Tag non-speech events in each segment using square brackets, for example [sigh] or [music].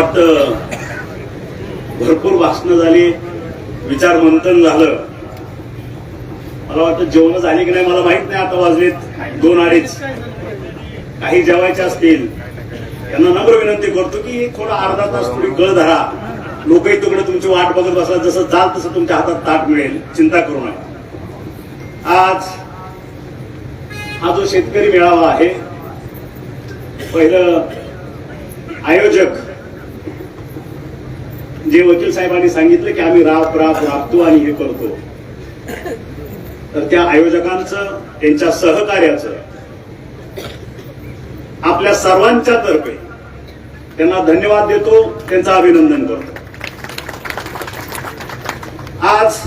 वाटतं. भरपूर भाषणं झाली विचार मंथन झालं. मला वाटतं जेवण झाली की नाही मला माहीत नाही आता वाजलेत दोन अडीच. काही जेवायचे असतील. त्यांना नम्र विनंती करतो की थोडा अर्धा तास थोडी गळ धरा. लोकही तिकडे तुमची वाट बघत बसला जसं जाल तसं तुमच्या हातात ताट मिळेल. चिंता करू नका. आज हा जो शेतकरी मेळावा आहे पहिलं आयोजक जे वकील साहेबांनी सांगितलं की आम्ही राब राब राबतो आणि हे करतो. तर त्या आयोजकांचं त्यांच्या सहकार्याचं आपल्या सर्वांच्या तर्फे त्यांना धन्यवाद देतो त्यांचं अभिनंदन करतो. आज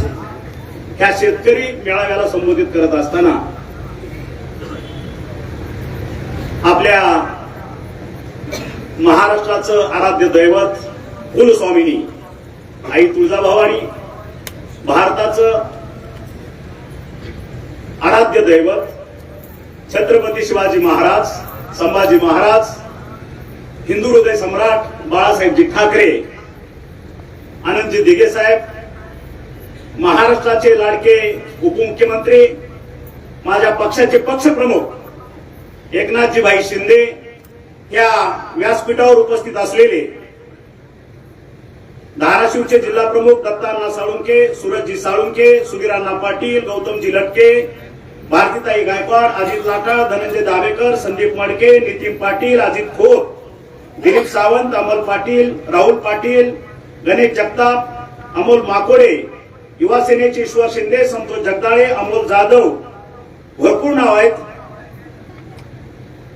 ह्या शेतकरी मेळाव्याला संबोधित करत असताना आपल्या महाराष्ट्राचं आराध्य दैवत कुलस्वामिनी आई तुळजाभवानी भारताचं आराध्य दैवत छत्रपती शिवाजी महाराज संभाजी महाराज हिंदू हृदय सम्राट बाळासाहेबजी ठाकरे आनंदजी दिघे साहेब महाराष्ट्राचे लाडके उपमुख्यमंत्री माझ्या पक्षाचे पक्षप्रमुख एकनाथजी भाई शिंदे या व्यासपीठावर उपस्थित असलेले धाराशिवचे जिल्हा प्रमुख दत्तांना साळुंके सूरजजी साळुंके सुधीरांना पाटील गौतमजी लटके भारतीताई गायकवाड अजित लाटा धनंजय दावेकर संदीप मडके नितीन पाटील अजित खोत दिलीप सावंत अमोल पाटील राहुल पाटील गणेश जगताप अमोल माकोडे युवा सेनेचे ईश्वर शिंदे संतोष जगदाळे अमोल जाधव भरपूर नाव आहेत.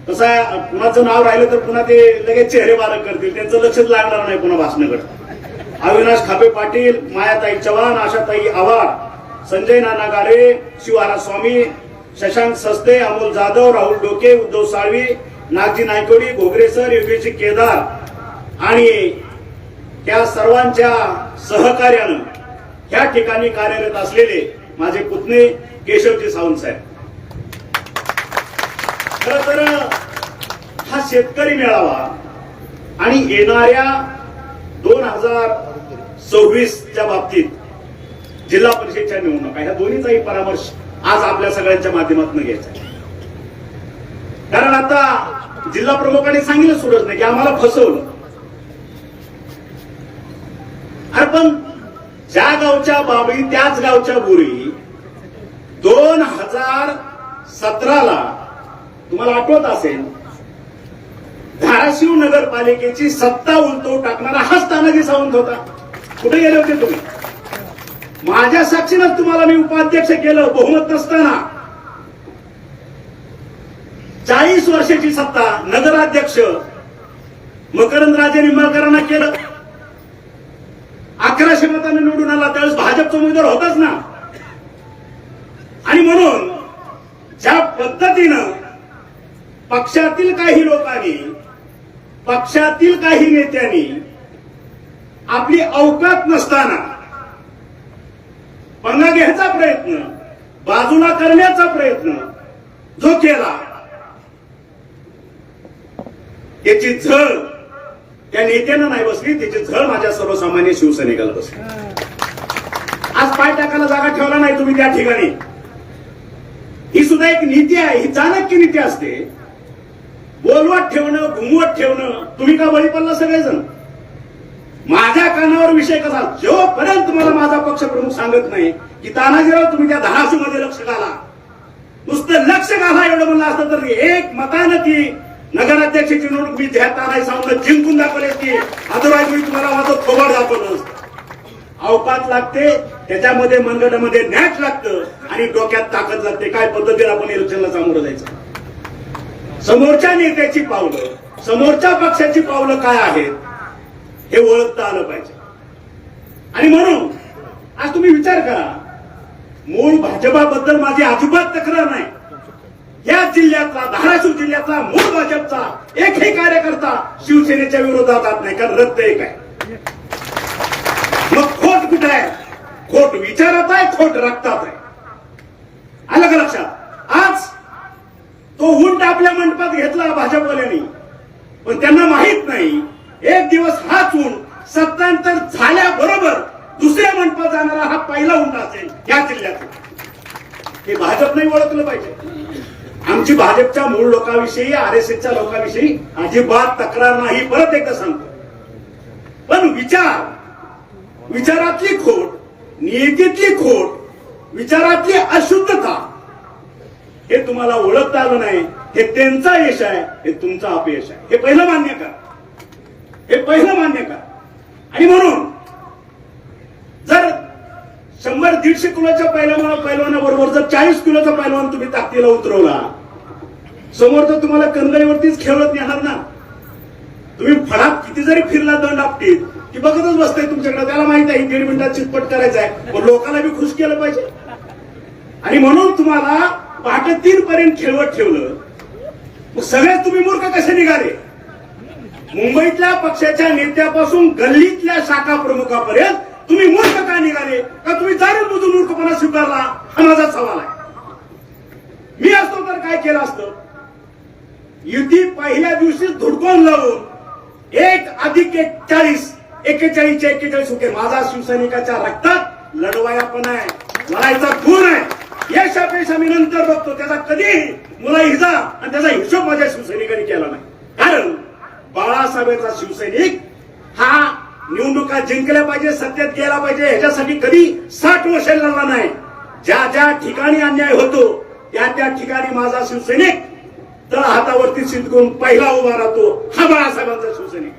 कसं आहे कुणाचं नाव राहिलं तर पुन्हा ते लगेच चेहरे बारक करतील. त्यांचं लक्षच लागणार नाही पुन्हा भाषणाकडे अविनाश खापे पाटील मायाताई चव्हाण आशाताई आव्हाड संजय नाना गारे शिवारा स्वामी शशांक सस्ते अमोल जाधव राहुल डोके उद्धव साळवी नागजी नायकोडी घोगरेसर योगेशी केदार आणि त्या सर्वांच्या सहकार्यानं या ठिकाणी कार्यरत असलेले माझे पुतणे केशवजी सावंत साहेब. खर तर हा शेतकरी मेळावा आणि येणाऱ्या दोन हजार सव्वीसच्या बाबतीत जिल्हा परिषदच्या निवडणुका. ह्या दोन्हीचाही परामर्श आज आपल्या सगळ्यांच्या माध्यमातून घ्यायचा कारण आता जिल्हा प्रमुखांनी सांगितलं सुरज नाही की आम्हाला फसवलं. अरे पण ज्या गावच्या बाबळी त्याच गावच्या बोरी दोन हजार सतराला तुम्हाला आठवत असेल धाराशिव नगरपालिकेची सत्ता उलटवून टाकणारा हाच तानाजी सावंत होता. कुठे गेले होते तुम्ही? माझ्या साक्षीनंच तुम्हाला मी उपाध्यक्ष केलं बहुमत नसताना. चाळीस वर्षाची सत्ता नगराध्यक्ष मकरंद राजे निंबाळकरांना केलं. अकराशे मतांनी निवडून आला त्यावेळेस भाजपचा उमेदवार होताच ना. आणि म्हणून ज्या पद्धतीनं पक्षातील काही लोकांनी पक्षातील काही नेत्यांनी आपली अवकात नसताना. पंगा घ्यायचा प्रयत्न बाजूला करण्याचा प्रयत्न जो केला त्याची झळ त्या नेत्यानं नाही बसली त्याची झळ माझ्या सर्वसामान्य शिवसैनिकाला बसली. आज पाय टाकायला जागा ठेवला नाही तुम्ही त्या ठिकाणी. ही सुद्धा एक नीती आहे ही चाणक्य नीती असते. बोलवत ठेवणं घुमवत ठेवणं तुम्ही का बळी पडला सगळेजण? माझ्या कानावर विषय कसा जोपर्यंत मला माझा पक्ष प्रमुख सांगत नाही की तानाजीराव तुम्ही त्या धाराशीमध्ये लक्ष घाला. नुसतं लक्ष घाला एवढं म्हणलं असतं तर एक मतानं ती नगराध्यक्षाची निवडणूक मी त्या तानाजी सांगून जिंकून दाखवले की अदरवाईज मी तुम्हाला माझं थोबाड दाखवलं नसतं अवकात लागते त्याच्यामध्ये मनगटामध्ये नॅच लागतं आणि डोक्यात ताकद लागते. काय पद्धतीने आपण इलेक्शनला सामोरं जायचं? समोरच्या नेत्याची पावलं समोरच्या पक्षाची पावलं काय आहेत? हे ओळखता आलं पाहिजे. आणि म्हणून आज तुम्ही विचार करा मूळ भाजपाबद्दल माझी अजिबात तक्रार नाही. या जिल्ह्यातला धाराशिव जिल्ह्यातला मूळ भाजपचा एकही कार्यकर्ता शिवसेनेच्या विरोधात जात नाही कारण रद्द एक आहे. मग खोट कुठे आहे? खोट विचारात आहे खोट रक्तात आहे. आलं का लक्षात? आज तो हुंट आपल्या मंडपात घेतला भाजपवाल्यांनी पण त्यांना माहीत नाही एक दिवस हा ऊन सत्तांतर झाल्याबरोबर दुसऱ्या मंडपात जाणारा हा पहिला हुंडा असेल या जिल्ह्यात हे भाजप नाही ओळखलं पाहिजे. आमची भाजपच्या मूळ लोकांविषयी आर एस एसच्या लोकांविषयी अजिबात तक्रार नाही परत एकदा सांगतो. पण विचार विचारातली खोट नियतीतली खोट विचारातली अशुद्धता हे तुम्हाला ओळखता आलं नाही हे त्यांचा यश आहे हे तुमचा अपयश आहे. हे पहिलं मान्य करा. हे पहिलं मान्य करा आणि म्हणून जर शंभर दीडशे किलोच्या पहिल्या पैलवानाबरोबर जर चाळीस किलोचा पैलवान तुम्ही ताकदीला उतरवला समोर तर तुम्हाला कंदळीवरतीच खेळत नेणार ना. तुम्ही फळात किती जरी फिरला दंड आपटीत की बघतच बसताय तुमच्याकडे त्याला माहीत आहे दीड मिनिटात चितपट करायचा आहे. लोकांना बी खुश केलं पाहिजे. आणि म्हणून तुम्हाला पहाटे तीन पर्यंत खेळवत ठेवलं. मग सगळे तुम्ही मूर्ख कसे निघाले? मुंबईतल्या पक्षाच्या नेत्यापासून गल्लीतल्या शाखा प्रमुखापर्यंत तुम्ही मूर्ख का निघाले का तुम्ही जाणून बुजून मूर्खपणा स्वीकारला? हा माझा सवाल आहे. मी असतो तर काय केलं असतं? युती पहिल्या दिवशी धुडकून लावून एक अधिक एकचाळीस एकेचाळीसच्या एक्केचाळीस होते. माझा शिवसैनिकाच्या रक्तात लढवाया पण आहे लढायचा गुण आहे. यश मी नंतर बघतो. त्याचा कधी मुला हिजा आणि त्याचा हिशोब माझ्या शिवसैनिकांनी केला नाही. कारण बाळासाहेबांचा शिवसैनिक हा निवडणुका जिंकल्या पाहिजे सत्तेत गेला पाहिजे ह्याच्यासाठी कधी साठ वर्ष लढला नाही. ज्या ज्या ठिकाणी अन्याय होतो त्या त्या ठिकाणी माझा शिवसैनिक तळ हातावरती सिद्धून पहिला उभा राहतो हा बाळासाहेबांचा शिवसैनिक.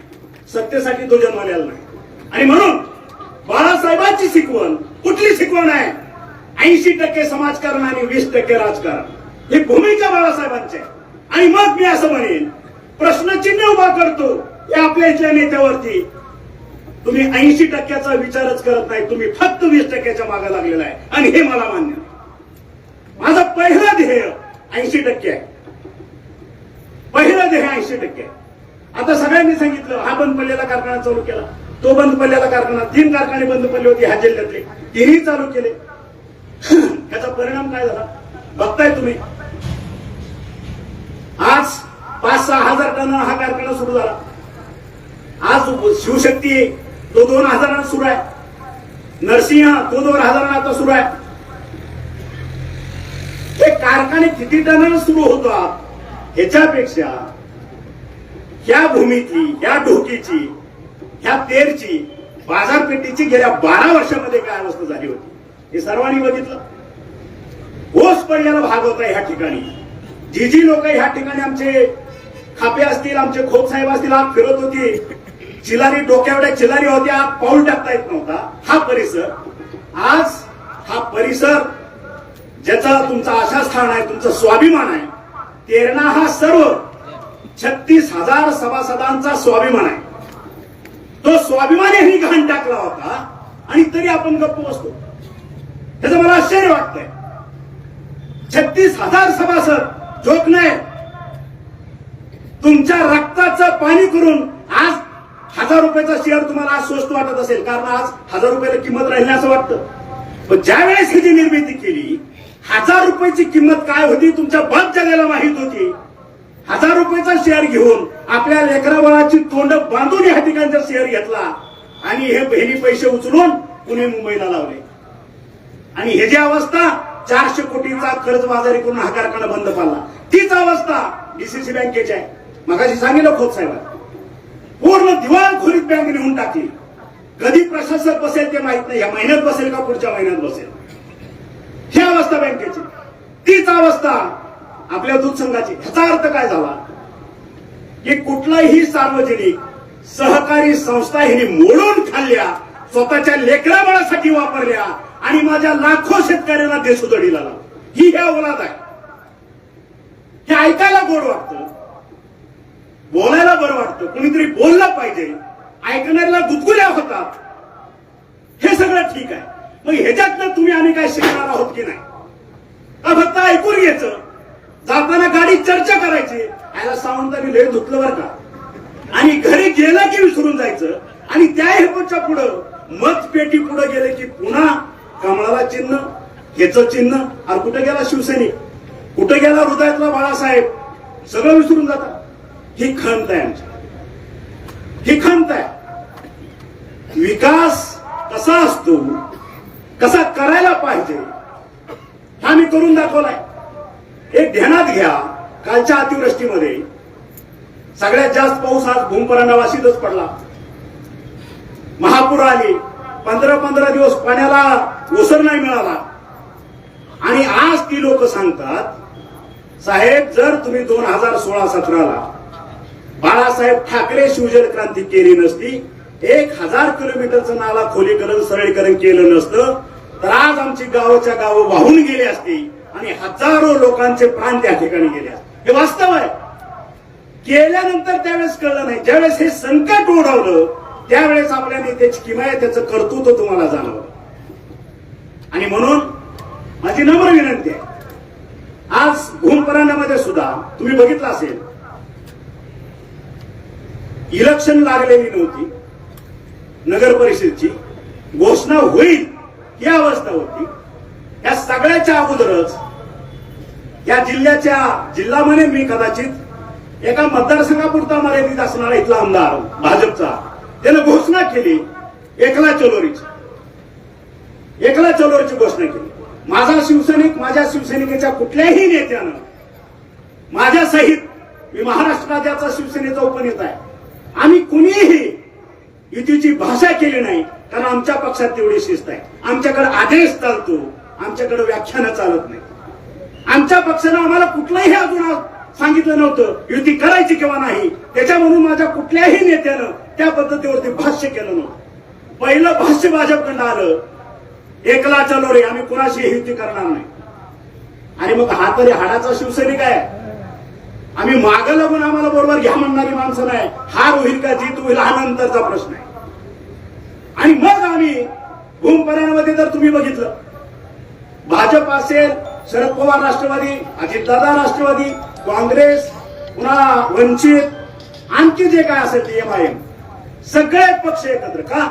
सत्तेसाठी तो जन्मालेला नाही. आणि म्हणून बाळासाहेबांची शिकवण कुठली शिकवण आहे? ऐंशी टक्के समाजकारण आणि वीस टक्के राजकारण. ही भूमिका बाळासाहेबांची. आहे आणि मग मी असं म्हणेन प्रश्नचिन्ह उभा करतो या आपल्या इथल्या नेत्यावरती. तुम्ही ऐंशी टक्क्याचा विचारच करत नाही तुम्ही फक्त वीस टक्क्याच्या मागे लागलेला आहे. आणि हे मला मान्य माझा माझं पहिलं ध्येय ऐंशी टक्के आहे. पहिलं ध्येय ऐंशी टक्के आहे. आता सगळ्यांनी सांगितलं हा बंद पडलेला कारखाना चालू केला. तो बंद पडलेला कारखाना तीन कारखाने बंद पडले होते ह्या जिल्ह्यातले. तिन्ही चालू केले. [clears throat] त्याचा परिणाम काय झाला? बघताय तुम्ही. पाच सहा हजार टन हा कारखाना सुरू झाला. आज शिवशक्ती तो दोन हजारांना सुरू आहे. नरसिंह तो दोन हजारांना आता सुरू आहे. ते कारखाने किती टनानं सुरू होतात? ह्याच्यापेक्षा ह्या भूमीची ह्या ढोकीची ह्या तेरची बाजारपेठेची गेल्या बारा वर्षामध्ये काय अवस्था झाली होती? हे सर्वांनी बघितलं. ओस पडलेला भाग होता ह्या ठिकाणी. जी जी लोक ह्या ठिकाणी आमचे खापे असतील आमचे खोप साहेब असतील आत फिरत होती. चिलारी डोक्यावड्या चिलारी होत्या पाऊल टाकता येत नव्हता. हा परिसर. आज हा परिसर ज्याचा तुमचा आशास्थान आहे तुमचा स्वाभिमान आहे तेरणा हा सर्व छत्तीस हजार सभासदांचा स्वाभिमान आहे. तो स्वाभिमानही घाण टाकला होता आणि तरी आपण गप्प बसतो. त्याचं मला आश्चर्य वाटतंय. छत्तीस हजार सभासद जोक नाही. तुमच्या रक्ताचं पाणी करून आज हजार रुपयाचा शेअर तुम्हाला आज स्वस्त वाटत असेल. कारण आज हजार रुपयाला किंमत राहिली असं वाटतं. पण ज्या वेळेस ह्याची निर्मिती केली हजार रुपयाची किंमत काय होती तुमच्या बाप जगाला माहीत होती. हजार रुपयाचा शेअर घेऊन आपल्या लेकराबाळाची तोंड बांधून या ठिकाणचा शेअर घेतला आणि हे बहिणी पैसे उचलून पुणे मुंबईला लावले. आणि हे जी अवस्था चारशे कोटीचा कर्ज बाजारी करून हा कारखाना बंद पाडला. तीच अवस्था डीसीसी बँकेची आहे. मगाशी सांगितलं खोत साहेब पूर्ण दिवाळखोरीत बँक नेऊन टाकली. कधी प्रशासक बसेल ते माहीत नाही. या महिन्यात बसेल का पुढच्या महिन्यात बसेल? ही अवस्था बँकेची. तीच अवस्था आपल्या दूध संघाची. ह्याचा अर्थ काय झाला? की कुठलाही सार्वजनिक सहकारी संस्था हिने मोडून खाल्ल्या स्वतःच्या लेकराबळासाठी वापरल्या आणि माझ्या लाखो शेतकऱ्यांना देशोदडीला लावला. ही ह्या ओलाद आहे. हे ऐकायला गोड वाटतं. बोलायला बरं वाटतं. कुणीतरी बोललं पाहिजे. ऐकणाऱ्याला गुदगुल्या होतात. हे सगळं ठीक आहे. मग ह्याच्यातनं तुम्ही आम्ही काय शिकणार आहोत की नाही? का फक्त ऐकून घ्यायचं. जाताना गाडीत चर्चा करायची. याला मी लय धुतलं बरं का? आणि घरी गेलं की विसरून जायचं. आणि त्या हेपच्या पुढं मत पेटी पुढे गेले की पुन्हा कमळाला चिन्ह ह्याचं चिन्ह. आणि कुठं गेला शिवसैनिक? कुठं गेला हृदयातला बाळासाहेब? सगळं विसरून जातात. ही खंत आहे आमची. ठिकाणत आहे. विकास कसा असतो कसा करायला पाहिजे हा मी करून दाखवलाय. एक ध्यानात घ्या कालच्या अतिवृष्टीमध्ये सगळ्यात जास्त पाऊस आज भूमपरांना वाशीतच पडला. महापूर आली पंधरा पंधरा दिवस पाण्याला ओसर नाही मिळाला. आणि आज ती लोक सांगतात साहेब जर तुम्ही दोन हजार सोळा सतराला बाळासाहेब ठाकरे शिवजल क्रांती केली नसती एक हजार किलोमीटरचं नाला खोलीकरण सरळीकरण केलं नसतं तर आज आमची गावाच्या गावं वाहून गेली असती आणि हजारो लोकांचे प्राण त्या ठिकाणी गेले असते. हे वास्तव आहे. केल्यानंतर त्यावेळेस कळलं नाही. ज्यावेळेस हे संकट ओढवलं त्यावेळेस आपल्या नेत्याची किमाय त्याचं कर्तृत्व तुम्हाला जाणवलं. आणि म्हणून माझी नम्र विनंती आहे. आज भूमपराण्यामध्ये सुद्धा तुम्ही बघितलं असेल इलेक्शन लागलेली नव्हती. नगर परिषदची घोषणा होईल ही अवस्था होती. या सगळ्याच्या अगोदरच या जिल्ह्याच्या जिल्हा म्हणे मी कदाचित एका मतदारसंघापुरता मर्यादित असणारा इथला आमदार भाजपचा. त्यानं घोषणा केली एकला चलोरीची एकला चलोरीची घोषणा केली. माझा शिवसैनिक माझ्या शिवसैनिकेच्या कुठल्याही नेत्यानं माझ्या सहित मी महाराष्ट्र राज्याचा शिवसेनेचा उपनेता आहे. आम्ही कुणीही युतीची भाषा केली नाही कारण आमच्या पक्षात तेवढी शिस्त आहे. आमच्याकडे आदेश चालतो आमच्याकडे व्याख्यानं चालत नाही. आमच्या पक्षानं आम्हाला कुठलंही अजून सांगितलं नव्हतं युती करायची किंवा नाही. त्याच्या म्हणून माझ्या कुठल्याही नेत्यानं त्या पद्धतीवरती भाष्य केलं नव्हतं. पहिलं भाष्य भाजपकडनं आलं एकला चलो रे आम्ही कुणाशी युती करणार नाही. आणि मग हा तरी हाडाचा शिवसैनिक आहे. आम्ही मागं लागून आम्हाला बरोबर घ्या म्हणणारी माणसं नाही. हार होईल का जीत होईल हा नंतरचा प्रश्न आहे. आणि मग आम्ही भूमपरामध्ये जर तुम्ही बघितलं. भाजप असेल शरद पवार राष्ट्रवादी अजितदादा राष्ट्रवादी काँग्रेस पुन्हा वंचित आणखी जे काय असेल ते एम आय एम सगळे पक्ष एकत्र का?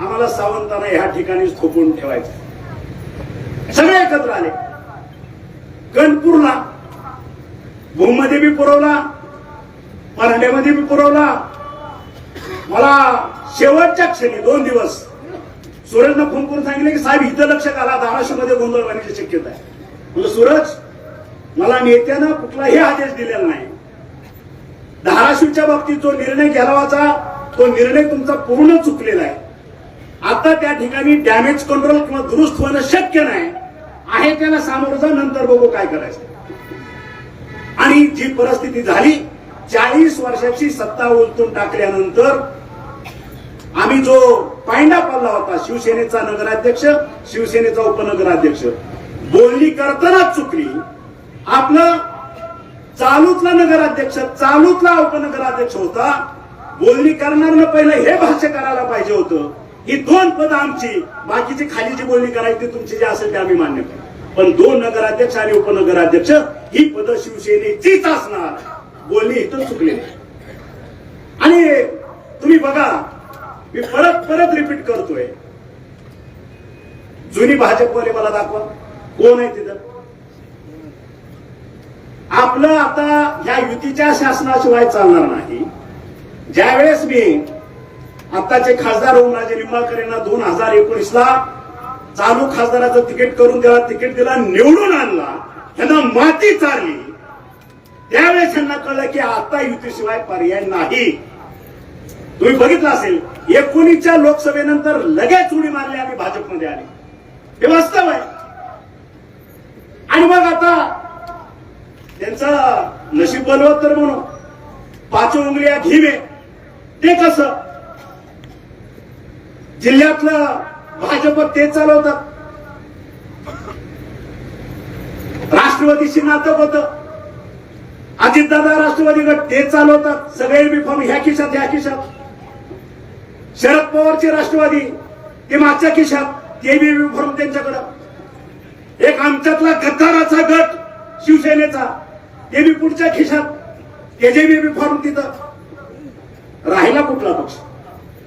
आम्हाला सावंतांना ह्या ठिकाणी थोपून ठेवायचं. सगळे एकत्र आले. गणपूरला भूममध्ये बी पुरवला परांड्यामध्ये बी पुरवला. मला शेवटच्या क्षणी दोन दिवस सूरजनं फोन करून सांगितलं की साहेब इथं लक्ष घाला धाराशिवमध्ये गोंधळ होण्याची शक्यता आहे. म्हणजे सूरज मला नेत्यानं कुठलाही आदेश दिलेला नाही. धाराशिवच्या बाबतीत जो निर्णय घ्यावाचा तो निर्णय तुमचा पूर्ण चुकलेला आहे. आता त्या ठिकाणी डॅमेज कंट्रोल किंवा दुरुस्त होणं शक्य नाही. आहे त्याला सामोरं जा नंतर बघू काय करायचं. आणि जी परिस्थिती झाली चाळीस वर्षाची सत्ता उलटून टाकल्यानंतर आम्ही जो पायंडा पडला होता शिवसेनेचा नगराध्यक्ष शिवसेनेचा उपनगराध्यक्ष बोलणी करतानाच चुकली. आपलं चालूतला नगराध्यक्ष चालूतला उपनगराध्यक्ष होता. बोलणी करणारनं पहिलं हे भाष्य करायला पाहिजे होतं. ही दोन पद आमची बाकीची खाली जी बोलणी करायची तुमची जी असेल ते आम्ही मान्य करू पण दोन नगराध्यक्ष आणि उपनगराध्यक्ष ही पद शिवसेनेचीच असणार. बोलणी इथं चुकली आणि तुम्ही बघा मी परत परत रिपीट करतोय. जुनी भाजपवाले मला दाखवा. कोण आहे तिथं? आपलं आता ह्या युतीच्या शासनाशिवाय चालणार नाही. ज्यावेळेस मी आताचे खासदार ओमराजे निंबाळकर यांना दोन हजार एकोणीस ला चालू खासदाराचं तिकीट करून त्याला तिकीट दिला निवडून आणला त्यांना माती चालली त्यावेळेस त्यांना कळलं की आता युतीशिवाय पर्याय नाही. तुम्ही बघितलं असेल एकोणीसच्या लोकसभेनंतर लगेच उडी मारली आम्ही भाजपमध्ये आली. हे वास्तव आहे. आणि मग आता त्यांचं नशीब बलवत तर म्हणू पाच उंगलिया घिमे ते कसं? जिल्ह्यातलं भाजप ते चालवतात. राष्ट्रवादीशी नातं होत. अजितदादा राष्ट्रवादी गट ते चालवतात. सगळे बी फॉर्म ह्या खिशात ह्या खिशात. शरद पवारचे राष्ट्रवादी ते मागच्या खिशात. ते बी फॉर्म त्यांच्याकडं. एक आमच्यातला गद्दाराचा गट शिवसेनेचा ते बी पुढच्या खिशात. त्याचे बी फॉर्म तिथं. राहिला कुठला पक्ष?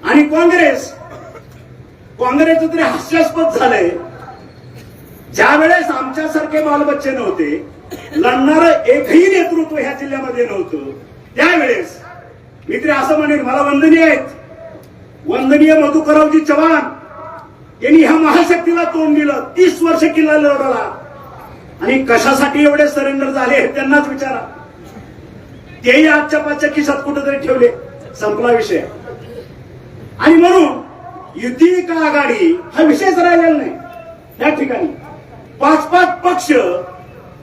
आणि काँग्रेस काँग्रेसचं तरी हास्यास्पद झालंय. ज्या वेळेस आमच्यासारखे बालबच्चे नव्हते लढणार एकही नेतृत्व ह्या जिल्ह्यामध्ये नव्हतं. त्यावेळेस मी तरी असं म्हणेन मला वंदनीय आहेत. वंदनीय मधुकरावजी चव्हाण यांनी ह्या महाशक्तीला तोंड दिलं तीस वर्ष किल्ला लढवला. आणि कशासाठी एवढे सरेंडर झाले हे त्यांनाच विचारा. तेही आजच्या पाचच्या खिशात कुठेतरी ठेवले. संपला विषय. आणि म्हणून युती का आघाडी हा विषयच राहिलेला नाही. या ठिकाणी पाच पाच पक्ष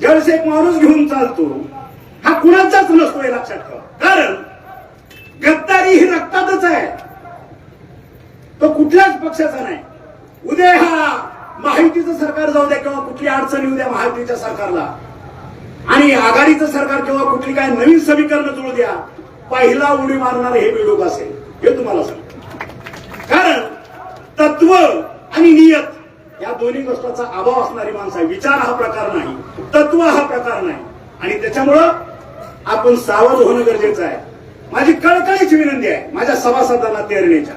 ज्यावेळेस एक माणूस घेऊन चालतो. हा कुणाचाच नसतो हे लक्षात ठेवा. कारण गद्दारी ही रक्तातच आहे. तो कुठल्याच पक्षाचा नाही. उद्या हा माहितीचं सरकार जाऊ द्या किंवा कुठली अडचणी उद्या महायुतीच्या सरकारला. आणि आघाडीचं सरकार किंवा कुठली काय नवीन समीकरण जुळू द्या पहिला उडी मारणार हे बेडूक असेल हे तुम्हाला सांग तत्व आणि नियत या दोन्ही गोष्टीचा अभाव असणारी माणसं आहे. विचार हा प्रकार नाही. तत्व हा प्रकार नाही. आणि त्याच्यामुळं आपण सावध होणं गरजेचं आहे. माझी कळकळीची विनंती आहे. माझ्या सभासदांना तेरणेच्या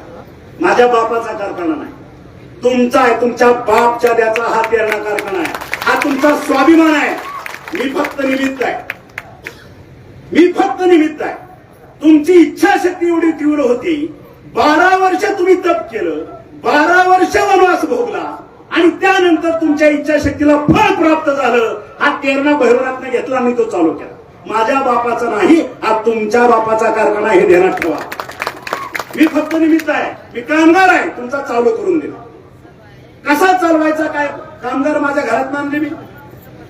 माझ्या बापाचा कारखाना नाही. तुमचा आहे तुमच्या बापच्या द्याचा हा तेरणा कारखाना आहे. हा तुमचा स्वाभिमान आहे. मी फक्त निमित्त आहे. मी फक्त निमित्त आहे. तुमची इच्छाशक्ती एवढी तीव्र होती. बारा वर्ष तुम्ही तप केलं. बारा वर्ष वनवास भोगला. आणि त्यानंतर तुमच्या इच्छाशक्तीला फळ प्राप्त झालं. हा तेरणा भैरवनाथने घेतला मी तो चालू केला. माझ्या बापाचा नाही हा तुमच्या बापाचा कारखाना हे ध्यानात ठेवा. मी फक्त निमित्त आहे. मी कामगार आहे तुमचा चालू करून दिला कसा चालवायचा काय? कामगार माझ्या घरात आणले मी.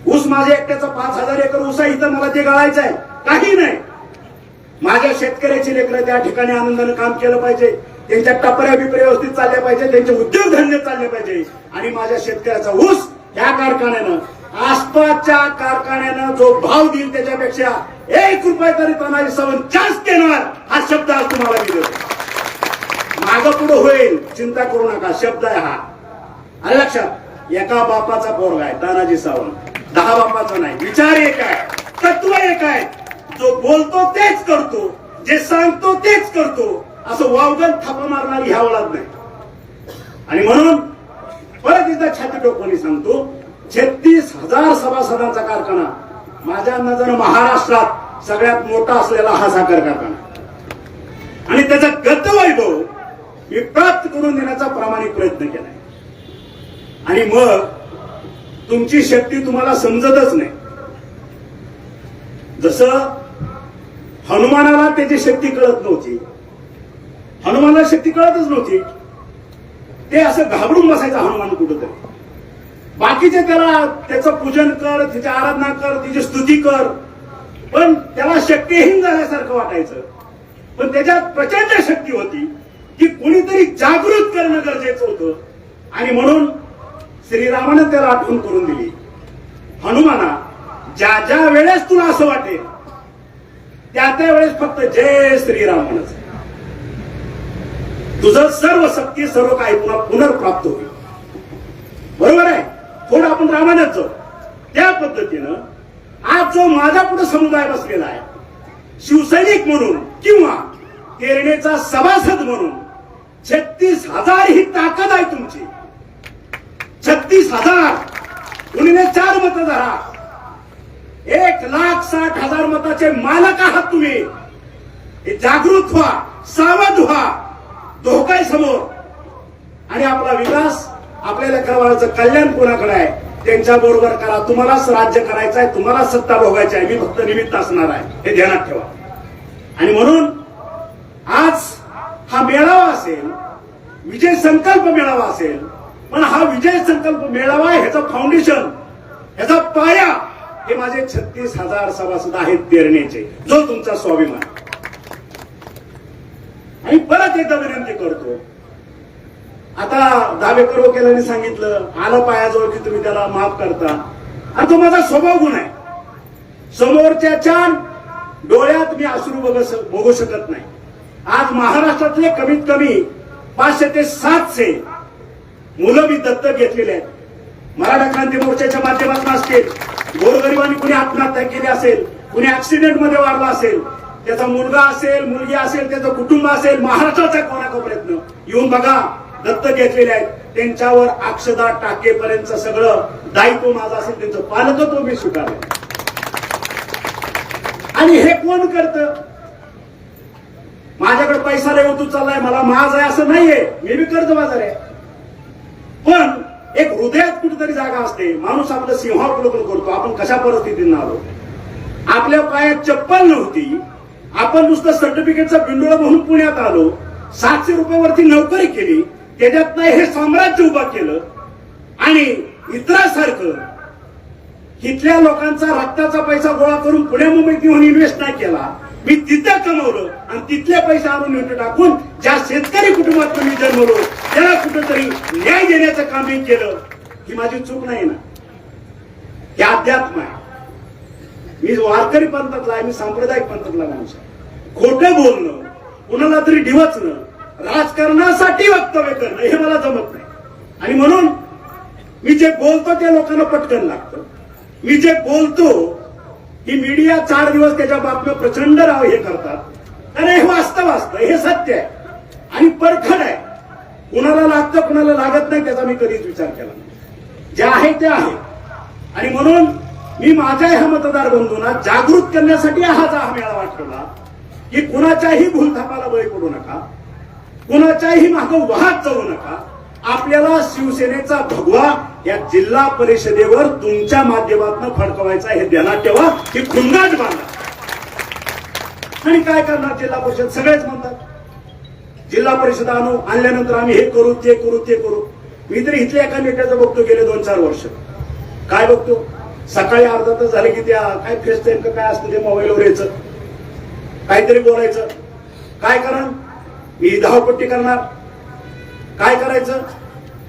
ऊस माझ्या एकट्याचा पाच हजार एकर ऊस आहे इथं मला ते गळायचं आहे. काही नाही. माझ्या शेतकऱ्याची लेकरं त्या ठिकाणी आनंदाने काम केलं पाहिजे. त्यांच्या टपऱ्या बिपऱ्या व्यवस्थित चालल्या पाहिजे त्यांचे उद्योगधंदे चालले पाहिजे. आणि माझ्या शेतकऱ्याचा ऊस या कारखान्यानं आसपासच्या कारखान्यानं जो भाव देईल त्याच्यापेक्षा एक रुपये तरी तानाजी सवन जास्त देणार हा शब्द आज तुम्हाला मी देतो. मागं पुढे होईल चिंता करू नका शब्द आहे हा. आलं लक्षात एका बापाचा पोरगा आहे तानाजी सावंत. दहा बापाचा नाही विचार एक आहे तत्व एक आहे. जो बोलतो तेच करतो जे सांगतो तेच करतो. असं वावगन थापा मारणार ह्या वळात नाही. आणि म्हणून परत एकदा छाती टोकपणी सांगतो छत्तीस हजार सभासदांचा कारखाना माझ्या अंदाजानं महाराष्ट्रात सगळ्यात मोठा असलेला हा साखर कारखाना. आणि त्याचा गतवैभव मी प्राप्त करून देण्याचा प्रामाणिक प्रयत्न केलाय. आणि मग तुमची शक्ती तुम्हाला समजतच नाही. जसं हनुमानाला त्याची शक्ती कळत नव्हती हनुमानाला शक्ती कळतच नव्हती. ते असं घाबरून बसायचं हनुमान कुठंतरी. बाकीचे त्याला त्याचं पूजन कर तिची आराधना कर तिची स्तुती कर. पण त्याला शक्तीहीन झाल्यासारखं वाटायचं. पण त्याच्यात प्रचंड शक्ती होती की कुणीतरी जागृत करणं गरजेचं होतं. आणि म्हणून श्रीरामानं त्याला आठवण करून दिली. हनुमाना ज्या ज्या वेळेस तुला असं वाटेल त्या त्या वेळेस फक्त जय श्रीराम तुझं सर्व शक्ती सर्व काही पुन्हा पुनर्प्राप्त होईल. बरोबर आहे? थोडं आपण रामायणात जाऊ. त्या पद्धतीनं आज जो माझा पुढे समुदाय बसलेला आहे शिवसैनिक म्हणून किंवा तेरणेचा सभासद म्हणून छत्तीस हजार ही ताकद आहे तुमची. छत्तीस हजार. गुणिले चार मत धरा एक लाख साठ हजार मताचे मालक आहात तुम्ही. जागृत व्हा सावध व्हा. धोका आहे समोर आणि आपला विकास आपल्याला करावायचं कल्याण कोणाकडे आहे? त्यांच्या बरोबर करा. तुम्हालाच राज्य करायचं आहे तुम्हालाच सत्ता भोगायची आहे. मी फक्त निमित्त असणार आहे. हे ध्यानात ठेवा. आणि म्हणून आज हा मेळावा असेल विजय संकल्प मेळावा असेल पण हा विजय संकल्प मेळावा ह्याचं फाउंडेशन ह्याचा पाया हे माझे छत्तीस हजार सभासद आहेत पेरणेचे. जो तुमचा स्वाभिमान. आणि परत एकदा विनंती करतो. आता दावेकर वकिलांनी सांगितलं आलं पायाजवळ की तुम्ही त्याला माफ करता. आणि तो माझा स्वभाव गुण आहे. समोरच्याच्या डोळ्यात मी अश्रू बघ बघू शकत नाही. आज महाराष्ट्रातले कमीत कमी पाचशे ते सातशे मुलं मी दत्तक घेतलेले आहेत. मराठा क्रांती मोर्चाच्या माध्यमातून असतील गोरगरिबांनी कुणी आत्महत्या केली असेल कुणी ऍक्सिडेंटमध्ये वाढला असेल त्याचा मुलगा असेल मुलगी असेल त्याचं कुटुंब असेल महाराष्ट्राच्या प्रयत्न? येऊन बघा दत्तक घेतलेले आहेत. त्यांच्यावर अक्षदा टाकेपर्यंत सगळं दायित्व माझं असेल त्यांचं पालकत्व मी स्वीकारलं आणि हे कोण करतं? माझ्याकडे पैसा रे तू चाललाय मला माझ आहे असं नाहीये. मी बी कर्ज बाजार आहे. पण एक हृदयात कुठेतरी जागा असते. माणूस आपलं सिंहावलोकन करतो. आपण कशा परिस्थितीत आलो? आपल्या पायात चप्पल नव्हती. आपण नुसतं सर्टिफिकेटचा बिंडोळा म्हणून पुण्यात आलो सातशे रुपयावरती नोकरी केली त्याच्यातनं हे साम्राज्य उभा केलं. आणि इतरांसारखं इथल्या लोकांचा रक्ताचा पैसा गोळा करून पुणे मुंबईत येऊन इन्व्हेस्ट नाही केला. मी तिथं कमवलं आणि तिथले पैसे आणून इथं टाकून ज्या शेतकरी कुटुंबात मी जन्मलो त्याला कुठंतरी न्याय देण्याचं काम मी केलं. ही माझी चूक नाही ना. हे अध्यात्म आहे. मी वारकरी पंथातला आहे मी सांप्रदायिक पंथातला माणूस आहे. खोटं बोलणं कुणाला तरी डिवचणं राजकारणासाठी वक्तव्य करणं हे मला जमत नाही. आणि म्हणून मी जे बोलतो ते लोकांना पटकन लागतं. मी जे बोलतो ही मीडिया चार दिवस त्याच्या बातम्या प्रचंड राव हे करतात. अरे हे वास्तव असतं हे सत्य आहे. आणि परखड आहे. कुणाला लागतं कुणाला लागत नाही त्याचा मी कधीच विचार केला नाही. जे आहे ते आहे. आणि म्हणून मी माझ्या ह्या मतदार बंधूंना जागृत करण्यासाठी हा जा मेळावा ठेवला. की कुणाच्याही भूलथापाला बळी पडू नका. कुणाच्याही माग वाहत जाऊ नका. आपल्याला शिवसेनेचा भगवा या जिल्हा परिषदेवर तुमच्या माध्यमातून फडकवायचा हे ध्यानात ठेवा. ही खुंगाट बांधा. आणि काय करणार जिल्हा परिषद? सगळेच म्हणतात. जिल्हा परिषद आणू आणल्यानंतर आम्ही हे करू ते करू ते करू. मी तरी इथल्या एका नेत्याचं बघतो गेले दोन चार वर्ष. काय बघतो? सकाळी अर्धा तास झाले की त्या काय फेस टाईम का काय असतं ते मोबाईलवर यायचं. काहीतरी बोलायचं. काय कारण मी धावपट्टी करणार. काय करायचं?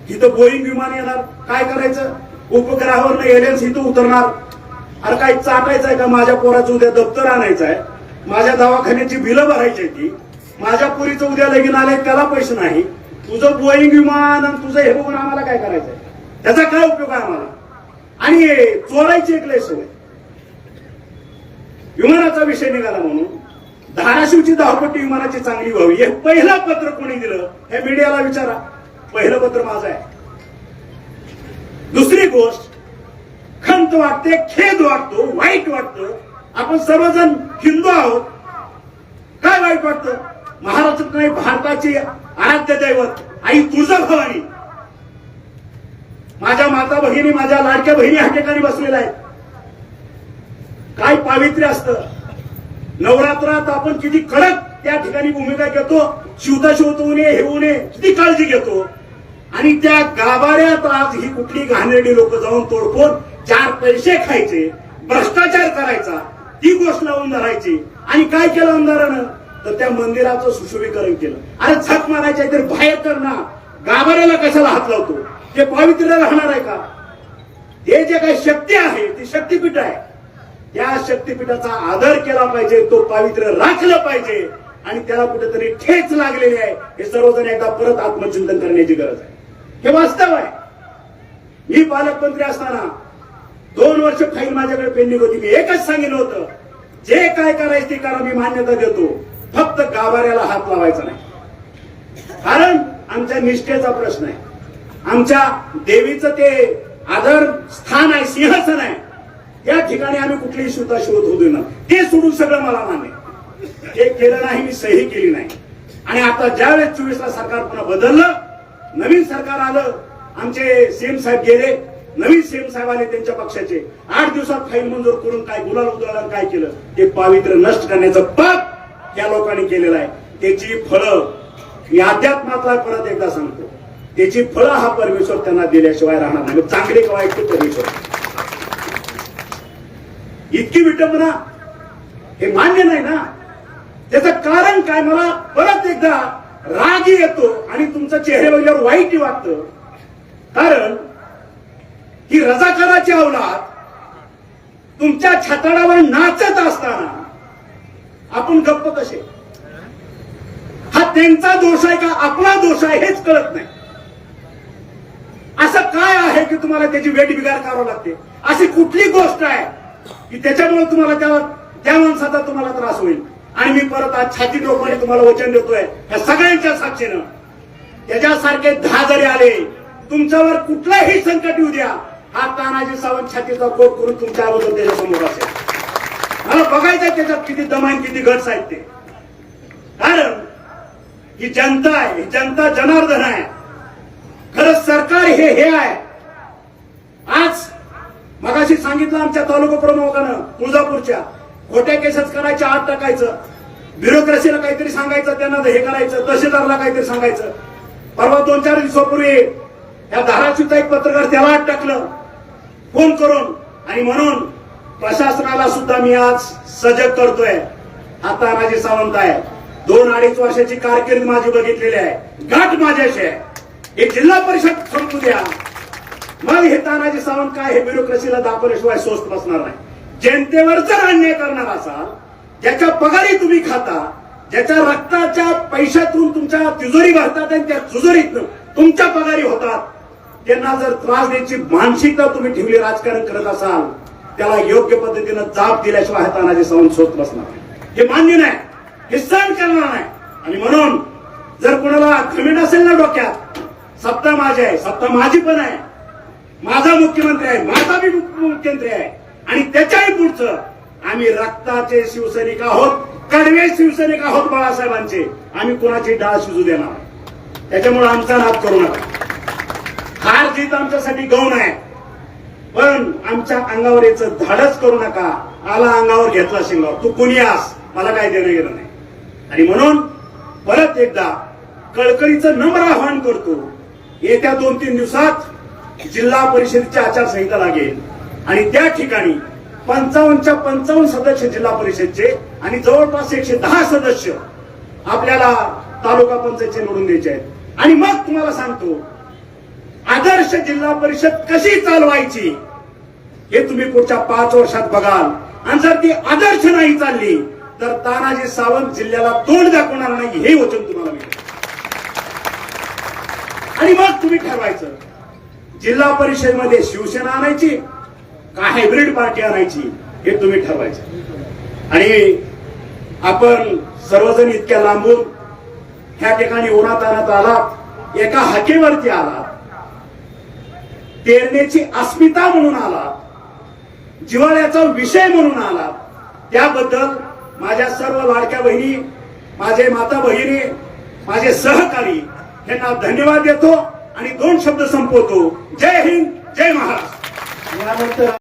इथं बोईंग विमान येणार. काय करायचं? उपग्रहावर एलियन्स इथं उतरणार. अरे काय चाटायचं आहे का माझ्या पोराचं उद्या दप्तर आणायचं आहे माझ्या दवाखान्याची बिलं भरायची आहे ती. माझ्या पोरीचं उद्या लगीन आलंय त्याला पैसे नाही. तुझं बोईंग विमान आणि तुझं हे बघून आम्हाला काय करायचंय? त्याचा काय उपयोग आहे आम्हाला? आणि चोरायची एक लय सवय विमानाचा विषय निघाला म्हणून धाराशिवची धावपट्टी विमानाची चांगली व्हावी हे पहिलं पत्र कोणी दिलं हे मीडियाला विचारा. पहिलं पत्र माझं आहे. दुसरी गोष्ट खंत वाटते खेद वाटतो वाईट वाटतं. आपण सर्वजण हिंदू आहोत. काय वाईट वाटतं? महाराष्ट्रात नाही भारताची आराध्य दैवत. आई तुझं भवानी माता भगिनी माझ्या लाडक्या बहिणी ह्या ठिकाणी बसलेल्या आहेत. काय पावित्र्य असतं? नवरात्रात आपण किती कडक त्या ठिकाणी भूमिका घेतो शिवता शिवतो नये हे नये किती काळजी घेतो. आणि त्या गाभाऱ्यात आज ही कुठली घाणेरडी लोक जाऊन तोडफोड चार पैसे खायचे भ्रष्टाचार करायचा ती गोष्ट लावून धरायची. आणि काय केलं आमदारानं? तर त्या मंदिराचं सुशोभीकरण केलं. अरे झक मारायच्या तर बाहेर कर ना. गाभाऱ्याला कशाला हात लावतो? ते पावित्र्य राहणार आहे का? हे जे काही शक्ती आहे ती शक्तीपीठ आहे. या शक्तीपीठाचा आदर केला पाहिजे तो पावित्र्य राखलं पाहिजे आणि त्याला कुठेतरी ठेच लागलेली आहे. हे सर्वजण एकदा परत आत्मचिंतन करण्याची गरज आहे. हे वास्तव आहे. मी पालकमंत्री असताना दोन वर्ष फाईल माझ्याकडे पेंडिंग होती. मी एकच सांगितलं होतं जे काय करायचं ते करा मी मान्यता देतो. फक्त गाभाऱ्याला हात लावायचा नाही. कारण आमच्या निष्ठेचा प्रश्न आहे. आमच्या देवीचं ते आदर स्थान आहे सिंहासन आहे. त्या ठिकाणी आम्ही कुठलीही सुद्धा शोध होऊ देणार. ते सोडून सगळं मला मान्य हे केलं नाही मी सही केली नाही. आणि आता ज्यावेळेस चोवीसला सरकार पुन्हा बदललं नवीन सरकार आलं आमचे सीएम साहेब गेले नवीन सीएम साहेब आले त्यांच्या पक्षाचे. आठ दिवसात फाईल मंजूर करून काय गुलाल उधळला काय केलं ते पावित्र्य नष्ट करण्याचं पाप या लोकांनी केलेलं आहे. त्याची फळं मी अध्यात्मातला परत एकदा सांगतो. त्याची फळं हा परमेश्वर त्यांना दिल्याशिवाय राहणार नाही. चांगले का वाईट ते परमेश्वर इतकी विटंबना हे मान्य नाही ना? त्याचं कारण काय? मला परत एकदा राग येतो आणि तुमचा चेहरे बघल्यावर वाईट वाटतं. कारण ही रजाकाराची अवलाद तुमच्या छाताडावर नाचत असताना आपण गप्प कसे? हा त्यांचा दोष आहे का आपला दोष आहे हेच कळत नाही. असं काय आहे की तुम्हाला त्याची वेट बिगार करावं लागते? अशी कुठली गोष्ट आहे की त्याच्यामुळे तुम्हाला त्या त्या माणसाचा तुम्हाला त्रास होईल? आणि मी परत आज छाती डोकमध्ये तुम्हाला वचन देतोय या सगळ्यांच्या साक्षीनं. त्याच्यासारखे दहा जरी आले तुमच्यावर कुठलाही संकट येऊ द्या. हा तानाजी सावंत छातीचा कोट करून तुमच्या अगोदर त्याच्यासमोर असेल. मला बघायचं त्याच्यात किती दमाईन किती घट आहेत ते. कारण ही जनता आहे ही जनता जनार्दन आहे. खरं सरकार हे हे आहे. आज मगाशी सांगितलं आमच्या तालुका प्रमुखानं तुळजापूरच्या. खोट्या केसेस करायच्या आत टाकायचं. ब्युरोक्रेसीला काहीतरी सांगायचं त्यांना हे करायचं तहसीलदारला काहीतरी सांगायचं. परवा दोन चार दिवसापूर्वी या धाराशिवचा एक पत्रकार त्याला आत टाकलं. फोन करून आणि म्हणून प्रशासनाला सुद्धा मी आज सजग करतोय. आता माझे सावंत आहे. दोन अडीच वर्षाची कारकीर्द माझी बघितलेली आहे. घाट माझ्याशी आहे. हे जिल्हा परिषद संपू द्या. मग हे तानाजी सावंत काय हे ब्युरोक्रेसीला दाखवल्याशिवाय स्वस्त बसणार नाही. जनतेवर जर अन्याय करणार असाल ज्याच्या पगारी तुम्ही खाता ज्याच्या रक्ताच्या पैशातून तुमच्या तिजोरी भरतात आणि त्या तिजोरीतून तुमच्या पगारी होतात त्यांना जर त्रास द्यायची मानसिकता तुम्ही ठेवली राजकारण करत असाल त्याला योग्य पद्धतीनं जाब दिल्याशिवाय हा तानाजी सावंत स्वस्त बसणार हे मान्य नाही हे सहन करणार नाही. आणि म्हणून जर कोणाला घमेंड असेल ना डोक्यात सत्ता माझी आहे सत्ता माझी पण आहे. माझा मुख्यमंत्री आहे माझा बी मुख्यमंत्री आहे. आणि त्याच्याही पुढचं आम्ही रक्ताचे शिवसैनिक आहोत कडवे शिवसैनिक आहोत बाळासाहेबांचे. आम्ही कोणाची डाळ शिजू देणार त्याच्यामुळे आमचा नाद करू नका. हार जीत आमच्यासाठी गौण आहे. पण आमच्या अंगावर याचं धाडच करू नका. आला अंगावर घेतला शिंगावर. तू कुणी आस? मला काय देणं गेलं नाही. आणि म्हणून परत एकदा कळकळीचं नम्र आवाहन करतो. येत्या दोन तीन दिवसात जिल्हा परिषदेची आचारसंहिता लागेल. आणि त्या ठिकाणी पंचावन्नच्या पंचावन्न सदस्य जिल्हा परिषदचे आणि जवळपास एकशे दहा सदस्य आपल्याला तालुका पंचायतचे निवडून द्यायचे आहेत. आणि मग तुम्हाला सांगतो आदर्श जिल्हा परिषद कशी चालवायची हे तुम्ही पुढच्या पाच वर्षात बघाल. आणि जर ती आदर्श नाही चालली तर तानाजी सावंत जिल्ह्याला तोंड दाखवणार नाही हे वचन तुम्हाला मिळेल. आणि मग तुम्ही ठरवायचं. जिल्हा परिषदमध्ये शिवसेना आणायची का हायब्रिड पार्टी आणायची हे तुम्ही ठरवायचं. आणि आपण सर्वजण इतक्या लांबून ह्या ठिकाणी उन्हात आणत आलात एका हाकेवरती आलात. पेरण्याची अस्मिता म्हणून आला जिवाळ्याचा विषय म्हणून आला त्याबद्दल माझ्या सर्व लाडक्या बहिणी माझे माता बहिणी माझे सहकारी यांना धन्यवाद देतो आणि दोन शब्द संपवतो. जय हिंद जय महाराष्ट्र. यानंतर